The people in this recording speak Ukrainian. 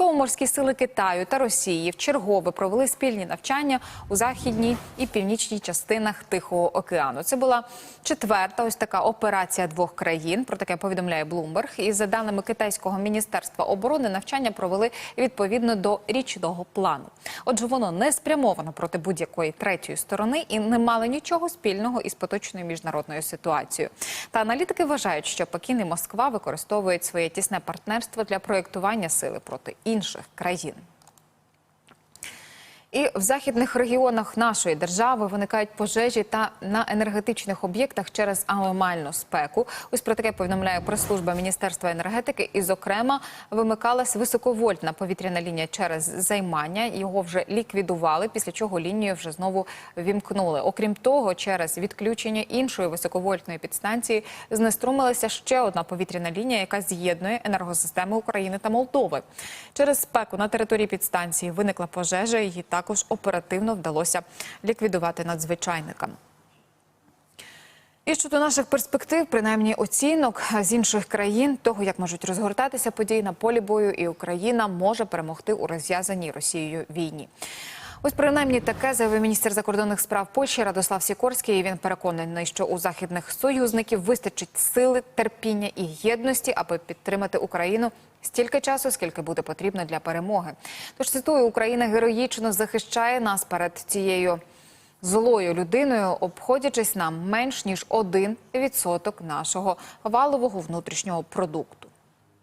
Військово-морські сили Китаю та Росії вчергове провели спільні навчання у західній і північній частинах Тихого океану. Це була четверта ось така операція двох країн. Про таке повідомляє Блумберг. І за даними китайського міністерства оборони, навчання провели відповідно до річного плану. Отже, воно не спрямовано проти будь-якої третьої сторони і не мало нічого спільного із поточною міжнародною ситуацією. Та аналітики вважають, що Пекін і Москва використовують своє тісне партнерство для проєктування сили проти інших країн. І в західних регіонах нашої держави виникають пожежі та на енергетичних об'єктах через аномальну спеку. Ось про таке повідомляє прес-служба Міністерства енергетики. І, зокрема, вимикалась високовольтна повітряна лінія через займання. Його вже ліквідували, після чого лінію вже знову вімкнули. Окрім того, через відключення іншої високовольтної підстанції знеструмилася ще одна повітряна лінія, яка з'єднує енергосистеми України та Молдови. Через спеку на території підстанції виникла пожежа. Її також оперативно вдалося ліквідувати надзвичайникам. І щодо наших перспектив, принаймні оцінок з інших країн, того як можуть розгортатися події на полі бою, і Україна може перемогти у розв'язаній Росією війні. Ось принаймні таке заявив міністр закордонних справ Польщі Радослав Сікорський. І Він переконаний, що у західних союзників вистачить сили, терпіння і єдності, аби підтримати Україну стільки часу, скільки буде потрібно для перемоги. Тож цитую, Україна героїчно захищає нас перед цією злою людиною, обходячись нам менш ніж один відсоток нашого валового внутрішнього продукту.